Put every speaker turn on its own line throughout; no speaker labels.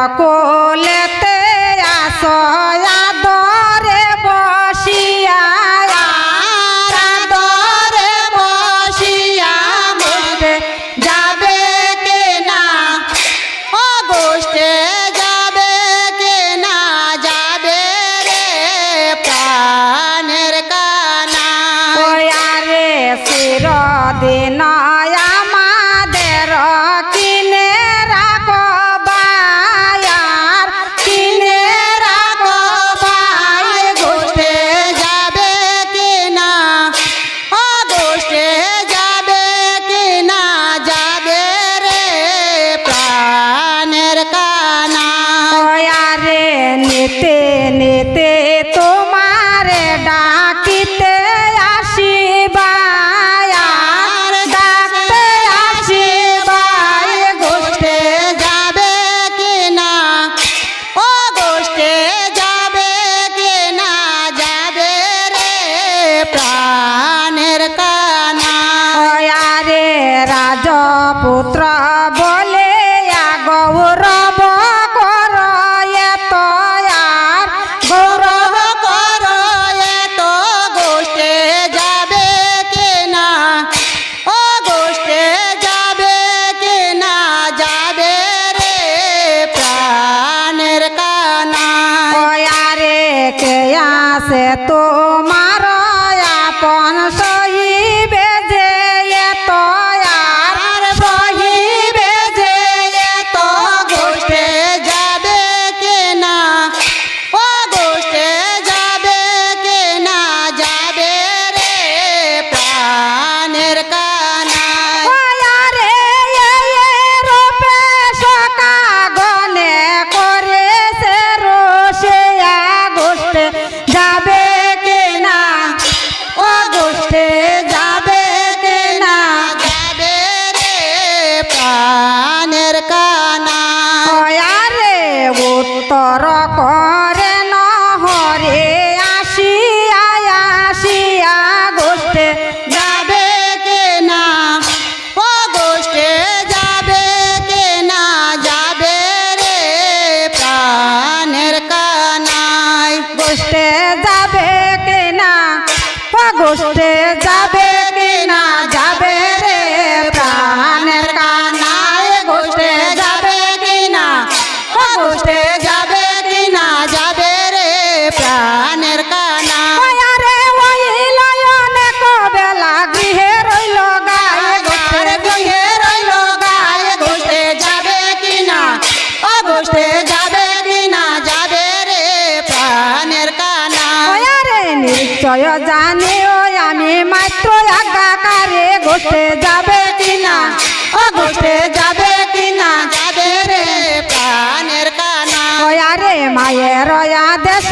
Jacó নিশ্চয় জানি ও আমি মাত্র একাকারে, ঘটে যাবে কিনা?
ও, ঘটে যাবে কিনা? যাবে রে প্রাণের কানা। ওয়া রে
মায়ের
ওয়া দেশ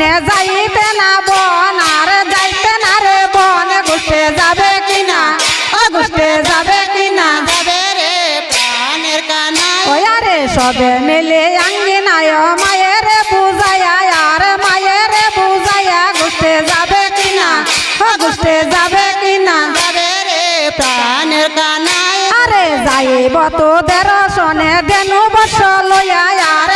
কিনে
যাইতে না বন আর যাইতে না রে বন ঘুরতে যাবে কিনা? ও ঘুরতে যাবে কিনা?
যাবে রে প্রাণের কানা।
ও আরে সবে মেলে আঙ্গিনায় মায়ের বুঝায়া আর মায়ের বুঝায়া ঘুরতে যাবে কিনা? ও ঘুরতে যাবে কিনা?
যাবে রে প্রাণের কানা।
আরে যাইব তোদের সনে দেনু বস লয়া আর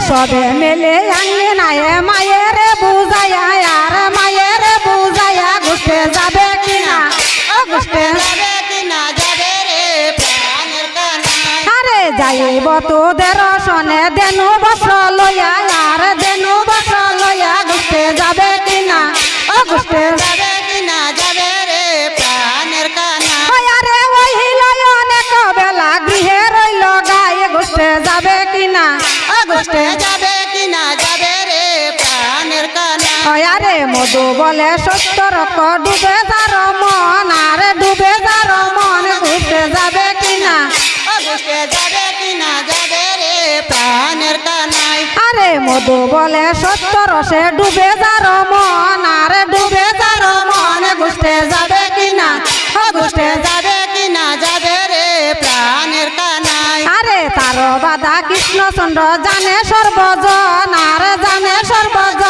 সবে মেলে আঙ্গিনায় মায়ের বুঝায়া আর মায়ের বুঝায়া ঘুষে যাবে কিনা? ও ঘুষে
যাবে কিনা যাবে রে প্রাণের কানা?
আরে যাইব তোদের সনে দেনু বস্ত্র লইয়া, আর দেনু বস্ত্র লইয়া ঘুষে যাবে কিনা? ও ঘুষে
যাবে কষ্টে। যাবে কি না যাবে রে প্রাণের কানা।
আরে মধু বলে সত্তর ক ডুবে তার মন আরে ডুবে তার মন ঘুষে যাবে কি
না? ঘুষে যাবে কি না যাবে রে প্রাণের কানাই
আরে মধু বলে সত্তর সে ডুবে তার মন আরে ডুবে তার মন ঘুষে যাবে
কি
না? ঘুষে বাধা কৃষ্ণচন্দ্র জানে সর্বজন আর জানে সর্বজন